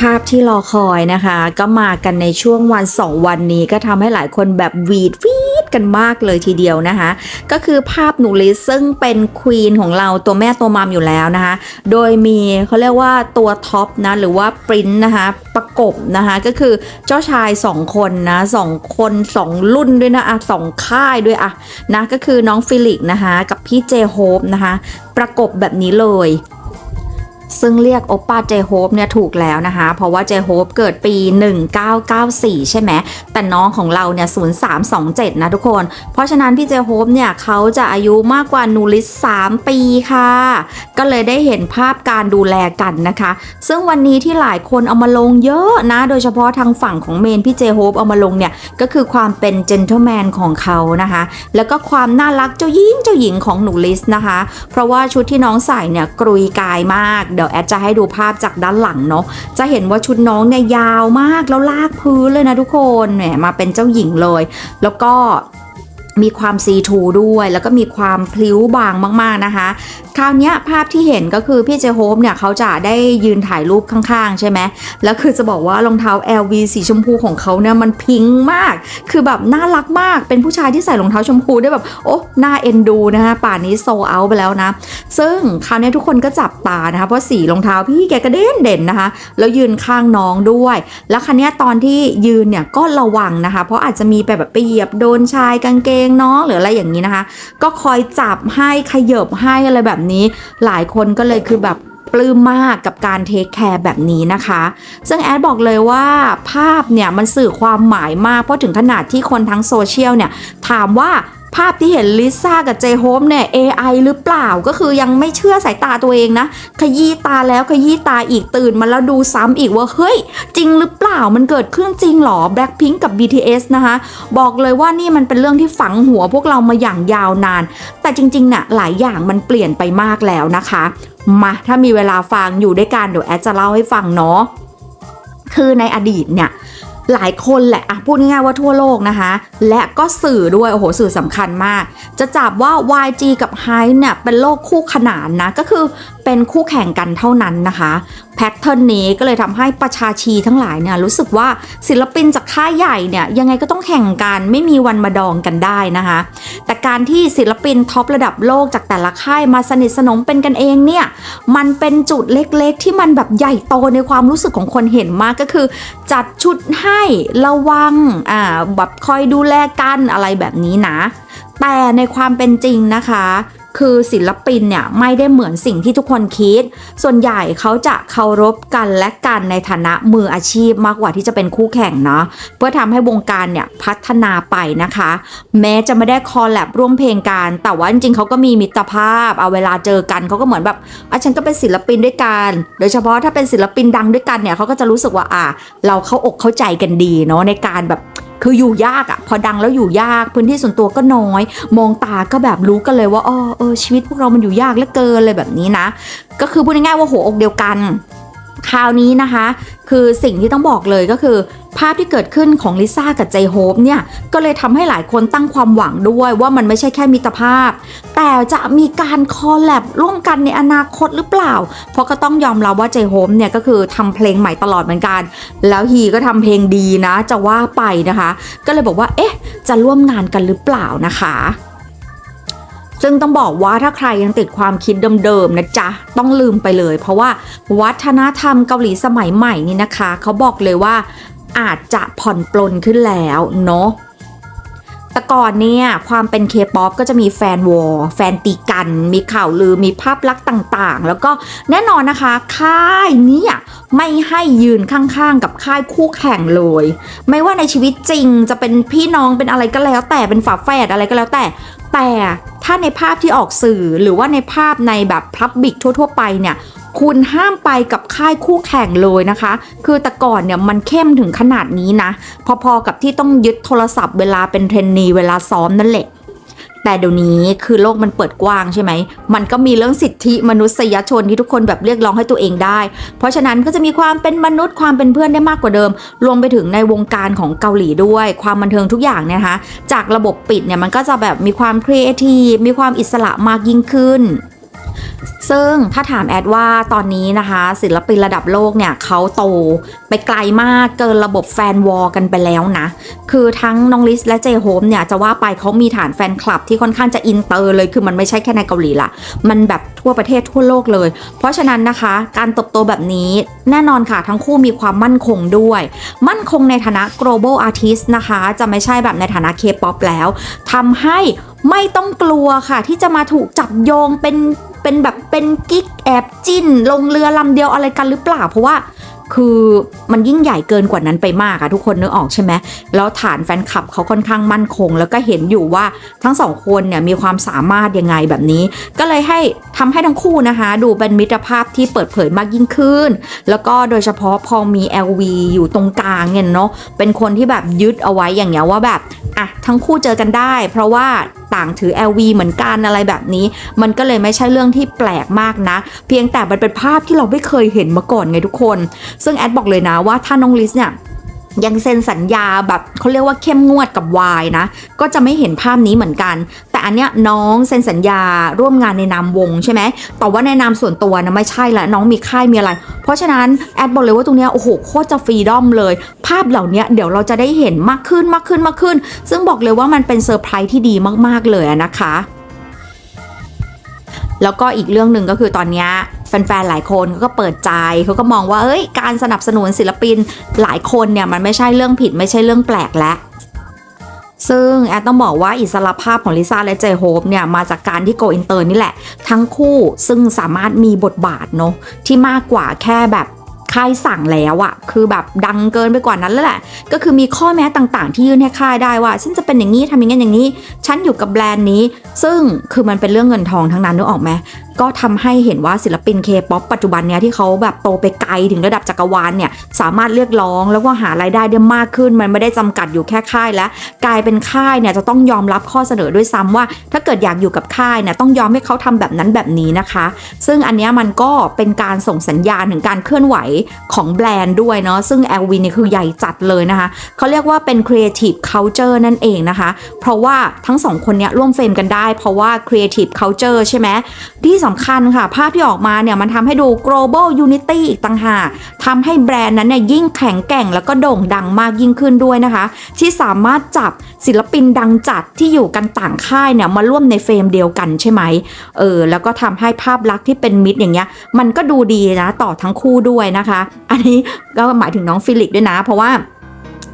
ภาพที่รอคอยนะคะ ก็มากันในช่วงวันสองวันนี้ก็ทำให้หลายคนแบบวีดวีดกันมากเลยทีเดียวนะคะ ก็คือภาพหนูลิซซึ่งเป็นควีนของเราตัวแม่ตัวมัมอยู่แล้วนะคะ โดยมีเขาเรียกว่าตัวท็อปนะ หรือว่าปริ้นนะคะประกบนะคะก็คือเจ้าชายสองคนนะสองคนสองรุ่นด้วยนะอะสองค่ายด้วยอะนะก็คือน้องฟิลิกนะคะกับพี่เจโฮปนะคะประกบแบบนี้เลย ซึ่งเรียกโอปป้าเจโฮปเนี่ยถูกแล้วนะคะ เพราะว่าเจโฮปเกิดปี 1994 ใช่ไหม แต่น้องของเราเนี่ย 0327 นะทุกคน เพราะฉะนั้นพี่เจโฮปเนี่ยเขาจะอายุมากกว่านูริส 3 ปีค่ะ ก็เลยได้เห็นภาพการดูแลกันนะคะ ซึ่งวันนี้ที่หลายคนเอามาลงเยอะนะ โดยเฉพาะทางฝั่งของเมนพี่เจโฮปเอามาลงเนี่ย ก็คือความเป็นเจนเทลแมนของเขานะคะ แล้วก็ความน่ารักเจ้าหญิงเจ้าหญิงของหนูลิสนะคะ เพราะว่าชุดที่น้องใส่เนี่ยกรุยกายมากเดี๋ยวแอดจะให้ดูภาพจากด้านหลังเนาะจะเห็นว่าชุดน้องเนี่ยยาวมากแล้วลากพื้นเลยนะทุกคนแหมมาเป็นเจ้าหญิงเลย แล้วก็ มีความซีทูด้วย แล้วก็มีความพลิ้วบางมาก ๆ นะคะ คราวนี้ภาพที่เห็นก็คือพี่เจโฮปเนี่ยเขาจะได้ยืนถ่ายรูปข้าง ๆ ใช่ไหม แล้วคือจะบอกว่ารองเท้า LV สีชมพูของเขาเนี่ยมันพิงมาก คือแบบน่ารักมาก เป็นผู้ชายที่ใส่รองเท้าชมพูได้แบบ โอ้น่าเอ็นดูนะคะ ป่านนี้โซเอาไปแล้วนะ ซึ่งคราวนี้ทุกคนก็จับตานะคะ เพราะสีรองเท้าพี่แกก็เด่นเด่นนะคะ แล้วยืนข้างน้องด้วย แล้วคันนี้ตอนที่ยืนเนี่ยก็ระวังนะคะ เพราะอาจจะมีแบบแบบไปเหยียบโดนชายกางเกงงเน้องหรืออะไรอย่างนี้นะคะ ก็คอยจับให้ขยบให้อะไรแบบนี้ หลายคนก็เลยคือแบบปลื้มมากกับการเทคแคร์แบบนี้นะคะ ซึ่งแอดบอกเลยว่าภาพเนี่ยมันสื่อความหมายมาก เพราะถึงขนาดที่คนทั้งโซเชียลเนี่ยถามว่า ภาพที่เห็นลิซ่ากับเจโฮมเนี่ย AI หรือเปล่าก็คือยังไม่เชื่อสายตาตัวเองนะ ขยี้ตาแล้วขยี้ตาอีกตื่นมาแล้วดูซ้ำอีกว่า เฮ้ย จริงหรือเปล่ามันเกิดขึ้นจริงหรอ Blackpink กับ BTS นะคะ บอกเลยว่านี่มันเป็นเรื่องที่ฝังหัวพวกเรามาอย่างยาวนาน แต่จริงๆน่ะหลายอย่างมันเปลี่ยนไปมากแล้วนะคะ มาถ้ามีเวลาฟังอยู่ด้วยกันเดี๋ยวแอดจะเล่าให้ฟังเนาะคือในอดีตเนี่ย หลายคนแหละอะพูดง่ายๆว่าทั่วโลกนะคะ และก็สื่อด้วย โอ้โห สื่อสำคัญมาก จะจับว่า YG กับ h y เนี่ยเป็นโลกคู่ขนานนะ ก็คือเป็นคู่แข่งกันเท่านั้นนะคะแพทเทิร์นนี้ก็เลยทำให้ประชาชีทั้งหลายเนี่ยรู้สึกว่าศิลปินจากค่ายใหญ่เนี่ยยังไงก็ต้องแข่งกันไม่มีวันมาดองกันได้นะคะ แต่การที่ศิลปินท็อประดับโลกจากแต่ละค่ายมาสนิทสนมเป็นกันเองเนี่ยมันเป็นจุดเล็กๆ ที่มันแบบใหญ่โตในความรู้สึกของคนเห็นมากก็คือ จัดชุดให้ระวังอ่าแบบคอยดูแลกันอะไรแบบนี้นะ แต่ในความเป็นจริงนะคะ คือศิลปินเนี่ยไม่ได้เหมือนสิ่งที่ทุกคนคิด ส่วนใหญ่เขาจะเคารพกันและกันในฐานะมืออาชีพมากกว่าที่จะเป็นคู่แข่งเนาะเพื่อทำให้วงการเนี่ยพัฒนาไปนะคะ แม้จะไม่ได้คอลแลบร่วมเพลงกัน แต่ว่าจริงๆเขาก็มีมิตรภาพเอาเวลาเจอกันเขาก็เหมือนแบบอะฉันก็เป็นศิลปินด้วยกัน โดยเฉพาะถ้าเป็นศิลปินดังด้วยกันเนี่ยเขาก็จะรู้สึกว่าอะเราเข้าอกเข้าใจกันดีเนาะในการแบบ คืออยู่ยากอะพอดังแล้วอยู่ยากพื้นที่ส่วนตัวก็น้อย มองตาก็แบบรู้กันเลยว่าอ๋อเออชีวิตพวกเรามันอยู่ยากเหลือเกินเลยแบบนี้นะ ก็คือพูดง่ายๆว่าหัวอกเดียวกัน คราวนี้นะคะ คือสิ่งที่ต้องบอกเลยก็คือภาพที่เกิดขึ้นของลิซ่ากับเจโฮปเนี่ย ก็เลยทำให้หลายคนตั้งความหวังด้วยว่ามันไม่ใช่แค่มิตรภาพ แต่จะมีการคอลแลบร่วมกันในอนาคตหรือเปล่า เพราะก็ต้องยอมรับว่าเจโฮมเนี่ยก็คือทำเพลงใหม่ตลอดเหมือนกัน แล้วฮีก็ทำเพลงดีนะ จะว่าไปนะคะ ก็เลยบอกว่า เอ๊ะ จะร่วมงานกันหรือเปล่านะคะ ซึ่งต้องบอกว่าถ้าใครยังติดความคิดเดิมๆนะจ๊ะ ต้องลืมไปเลย เพราะว่าวัฒนธรรมเกาหลีสมัยใหม่นี่นะคะ เขาบอกเลยว่าอาจจะผ่อนปลนขึ้นแล้วเนาะแต่ก่อนเนี่ยความเป็นเคป๊อปก็จะมีแฟนวอร์แฟนตีกัน มีข่าวลือมีภาพลักษณ์ต่างๆ แล้วก็แน่นอนนะคะ ค่ายเนี้ไม่ให้ยืนข้างๆ กับค่ายคู่แข่งเลย ไม่ว่าในชีวิตจริงจะเป็นพี่น้องเป็นอะไรก็แล้วแต่เป็นฝาแฝดอะไรก็แล้วแต่ แต่ถ้าในภาพที่ออกสื่อหรือว่าในภาพในแบบพับบิกทั่ว ๆ ไปเนี่ยคุณห้ามไปกับค่ายคู่แข่งเลยนะคะ คือแต่ก่อนเนี่ยมันเข้มถึงขนาดนี้นะ พอๆกับที่ต้องยึดโทรศัพท์เวลาเป็นเทรนนีเวลาซ้อมนั่นแหละ แต่เดี๋ยวนี้คือโลกมันเปิดกว้างใช่ไหม มันก็มีเรื่องสิทธิมนุษยชนที่ทุกคนแบบเรียกร้องให้ตัวเองได้ เพราะฉะนั้นก็จะมีความเป็นมนุษย์ความเป็นเพื่อนได้มากกว่าเดิม รวมไปถึงในวงการของเกาหลีด้วย ความบันเทิงทุกอย่างเนี่ยนะคะ จากระบบปิดเนี่ยมันก็จะแบบมีความครีเอทีฟมีความอิสระมากยิ่งขึ้น ซึ่งถ้าถามแอดว่าตอนนี้นะคะ ศิลปินระดับโลกเนี่ยเขาโตไปไกลมากเกินระบบแฟนวอลกันไปแล้วนะ คือทั้งน้องลิสและเจโฮมเนี่ยจะว่าไปเขามีฐานแฟนคลับที่ค่อนข้างจะอินเตอร์เลยคือมันไม่ใช่แค่ในเกาหลีละมันแบบทั่วประเทศทั่วโลกเลย เพราะฉะนั้นนะคะ การเติบโตแบบนี้แน่นอนค่ะ ทั้งคู่มีความมั่นคงด้วย มั่นคงในฐานะ global artist นะคะ จะไม่ใช่แบบในฐานะ K-pop แล้วทำให้ไม่ต้องกลัวค่ะ ที่จะมาถูกจับโยงเป็น เป็นแบบเป็นกิ๊กแอบจิ้น ลงเรือลำเดียวอะไรกันหรือเปล่า เพราะว่า คือมันยิ่งใหญ่เกินกว่านั้นไปมากอะทุกคนนึกออกใช่ไหมแล้วฐานแฟนคลับเขาค่อนข้างมั่นคง แล้วก็เห็นอยู่ว่าทั้งสองคนเนี่ยมีความสามารถยังไงแบบนี้ ก็เลยให้ทำให้ทั้งคู่นะคะ ดูเป็นมิตรภาพที่เปิดเผยมากยิ่งขึ้น แล้วก็โดยเฉพาะพอมี LV อยู่ตรงกลางเนี่ยเนาะเป็นคนที่แบบยึดเอาไว้อย่างเงี้ยว่าแบบอะทั้งคู่เจอกันได้ เพราะว่าต่างถือ LV เหมือนกันอะไรแบบนี้ มันก็เลยไม่ใช่เรื่องที่แปลกมากนะ เพียงแต่มันเป็นภาพที่เราไม่เคยเห็นมาก่อนไงทุกคนซึ่งแอดบอกเลยนะว่าถ้าน้องลิสเนี่ยยังเซ็นสัญญาแบบเขาเรียกว่าเข้มงวดกับวายนะ ก็จะไม่เห็นภาพนี้เหมือนกัน แต่อันเนี้ยน้องเซ็นสัญญาร่วมงานในนามวงใช่ไหมแต่ว่าในนามส่วนตัวนะไม่ใช่ละน้องมีค่ายมีอะไร เพราะฉะนั้นแอดบอกเลยว่าตรงเนี้ยโอ้โหโคตรจะฟรีดอมเลย ภาพเหล่านี้เดี๋ยวเราจะได้เห็นมากขึ้นมากขึ้นมากขึ้น ซึ่งบอกเลยว่ามันเป็นเซอร์ไพรส์ที่ดีมากๆเลยนะคะ แล้วก็อีกเรื่องหนึ่งก็คือตอนนี้แฟนๆ หลายคนเขาก็เปิดใจเขาก็มองว่าเอ้ยการสนับสนุนศิลปินหลายคนเนี่ยมันไม่ใช่เรื่องผิดไม่ใช่เรื่องแปลกแล้วซึ่งแอดต้องบอกว่าอิสรภาพของลิซ่าและเจโฮปเนี่ยมาจากการที่โกอินเตอร์นี่แหละ ทั้งคู่ซึ่งสามารถมีบทบาทเนาะที่มากกว่าแค่แบบ ค่ายสั่งแล้วอะคือแบบดังเกินไปกว่านั้นแล้วแหละ ก็คือมีข้อแม้ต่างๆ ที่ยื่นให้ค่ายได้ว่าฉันจะเป็นอย่างนี้ทำอย่างนี้นอย่างนี้ ฉันอยู่กับแบรนด์นี้ ซึ่งคือมันเป็นเรื่องเงินทองทั้งนั้นนึกออกไหมก็ทำให้เห็นว่าศิลปินเคป๊อปปัจจุบันเนี้ยที่เขาแบบโตไปไกลถึงระดับจักรวาลเนี่ยสามารถเรียกร้องแล้วก็หารายได้ได้มากขึ้น มันไม่ได้จำกัดอยู่แค่ค่ายแล้กลายเป็นค่ายเนี่ยจะต้องยอมรับข้อเสนอด้วยซ้ำว่า ถ้าเกิดอยากอยู่กับค่ายเนี่ยต้องยอมให้เขาทำแบบนั้นแบบนี้นะคะ ซึ่งอันเนี้ยมันก็เป็นการส่งสัญญาณถึงการเคลื่อนไหวของแบรนด์ด้วยเนาะซึ่ง LV เนี่ยคือใหญ่จัดเลยนะคะเขาเรียกว่าเป็น Creative Culture นั่นเองนะคะ เพราะว่าทั้งสองคนเนี้ยร่วมเฟรมกันได้ เพราะว่า Creative Culture ใช่ไหมที่สำคัญค่ะ ภาพที่ออกมาเนี่ยมันทำให้ดู global unity อีกต่างหากทำให้แบรนด์นั้นเนี่ยยิ่งแข็งแกร่งแล้วก็โด่งดังมากยิ่งขึ้นด้วยนะคะ ที่สามารถจับศิลปินดังจัดที่อยู่กันต่างค่ายเนี่ยมาร่วมในเฟรมเดียวกันใช่ไหมเออแล้วก็ทำให้ภาพลักษณ์ที่เป็นมิตรอย่างเงี้ยมันก็ดูดีนะต่อทั้งคู่ด้วยนะคะ อันนี้ก็หมายถึงน้องฟิลิกด้วยนะ เพราะว่า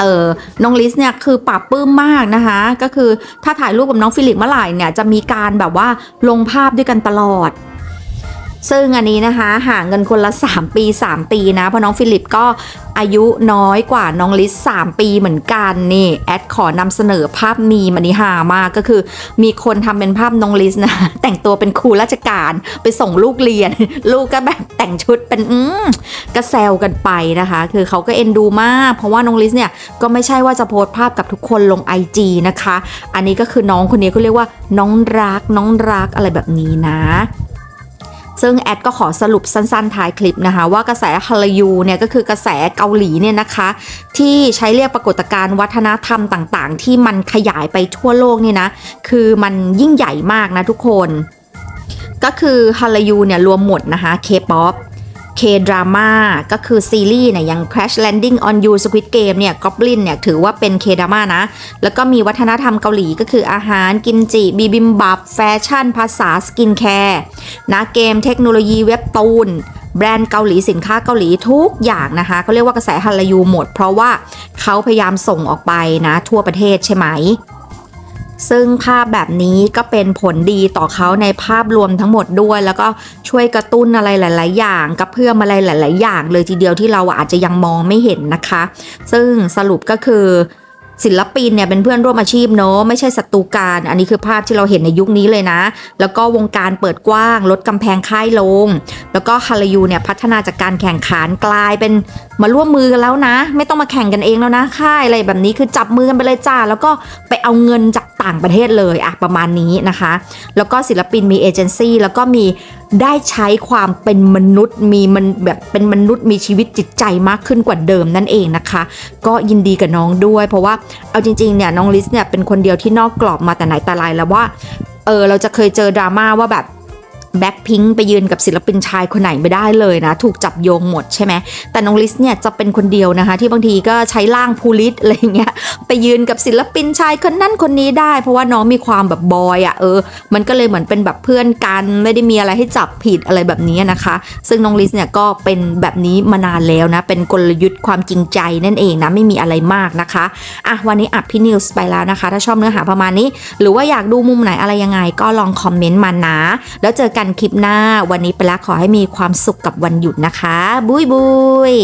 เออน้องลิสเนี่ยคือปรับปื้มมากนะคะ ก็คือถ้าถ่ายรูปกับน้องฟิลิปเมื่อไหร่เนี่ยจะมีการแบบว่าลงภาพด้วยกันตลอด ซึ่งอันนี้นะคะห่างเงินคนละ 3 ปี 3 ปีนะ เพราะน้องฟิลิปก็อายุน้อยกว่าน้องลิส3ปีเหมือนกันนี่แอดขอนำเสนอภาพมีมันนี้หามากก็คือ มีคนทำเป็นภาพน้องลิสนะ แต่งตัวเป็นครูราชการไปส่งลูกเรียน ลูกก็แบบแต่งชุดเป็นอืมก็แซวกันไปนะคะ คือเขาก็เอ็นดูมาก เพราะว่าน้องลิสเนี่ยก็ไม่ใช่ว่าจะโพสต์ภาพกับทุกคนลง IG นะคะ อันนี้ก็คือน้องคนนี้เขาเรียกว่าน้องรักน้องรักอะไรแบบนี้นะ ซึ่งแอดก็ขอสรุปสั้นๆท้ายคลิปนะคะ ว่ากระแสฮาลยูเนี่ยก็คือกระแสเกาหลีเนี่ยนะคะ ที่ใช้เรียกปรากฏการณ์วัฒนธรรมต่างๆ ที่มันขยายไปทั่วโลกเนี่ยนะ คือมันยิ่งใหญ่มากนะทุกคน ก็คือฮาลยูเนี่ยรวมหมดนะคะเคป๊อป K-drama ก็คือซีรีส์เนี่ยอย่าง Crash Landing on You Squid Game เนี่ย Goblin เนี่ยถือว่าเป็น K-drama นะ แล้วก็มีวัฒนธรรมเกาหลีก็คืออาหารกิมจิบีบิมบับ แฟชั่น ภาษาสกินแคร์นะเกมเทคโนโลยีเว็บตูนแบรนด์เกาหลีสินค้าเกาหลีทุกอย่างนะคะเขาเรียกว่ากระแสฮัลยูหมด เพราะว่าเขาพยายามส่งออกไปนะทั่วประเทศใช่ไหม ซึ่งภาพแบบนี้ก็เป็นผลดีต่อเขาในภาพรวมทั้งหมดด้วย แล้วก็ช่วยกระตุ้นอะไรหลาย ๆ อย่างกระเพื่อมอะไรหลาย ๆ อย่าง เลยทีเดียวที่เราอาจจะยังมองไม่เห็นนะคะ ซึ่งสรุปก็คือศิลปินเนี่ยเป็นเพื่อนร่วมอาชีพเนอะไม่ใช่ศัตรูกันอันนี้คือภาพที่เราเห็นในยุคนี้เลยนะ แล้วก็วงการเปิดกว้าง ลดกำแพงค่ายลง แล้วก็ฮาลายูเนี่ยพัฒนาจากการแข่งขันกลายเป็นมาร่วมมือกันแล้วนะ ไม่ต้องมาแข่งกันเองแล้วนะค่ายอะไรแบบนี้คือจับมือกันไปเลยจ้าแล้วก็ไปเอาเงินจาก ต่างประเทศเลยอะประมาณนี้นะคะ แล้วก็ศิลปินมีเอเจนซี่แล้วก็มีได้ใช้ความเป็นมนุษย์มีมันแบบเป็นมนุษย์มีชีวิตจิตใจมากขึ้นกว่าเดิมนั่นเองนะคะ ก็ยินดีกับน้องด้วย เพราะว่าเอาจริงๆเนี่ยน้องลิสเนี่ยเป็นคนเดียวที่นอกกรอบมาแต่ไหนแต่ไรแล้วว่าเออเราจะเคยเจอดราม่าว่าแบบ แบ็คพิงไปยืนกับศิลปินชายคนไหนไม่ได้เลยนะ ถูกจับโยงหมดใช่ไหมแต่น้องลิสเนี่ยจะเป็นคนเดียวนะคะ ที่บางทีก็ใช้ร่างพูลิสอะไรอย่างเงี้ยไปยืนกับศิลปินชายคนนั้นคนนี้ได้ เพราะว่าน้องมีความแบบบอยอะ่ะเออ มันก็เลยเหมือนเป็นแบบเพื่อนกัน ไม่ได้มีอะไรให้จับผิดอะไรแบบนี้นะคะ ซึ่งน้องลิสเนี่ยก็เป็นแบบนี้มานานแล้วนะ เป็นกลยุทธ์ความจริงใจนั่นเองนะ ไม่มีอะไรมากนะคะ อะ วันนี้อัดพี่นิวส์ไปแล้วนะคะ ถ้าชอบเนื้อหาประมาณนี้ หรือว่าอยากดูมุมไหนอะไรยังไง ก็ลองคอมเมนต์มานะ แล้วเจอกันคลิปหน้า วันนี้ไปแล้วขอให้มีความสุขกับวันหยุดนะคะ บุยบุย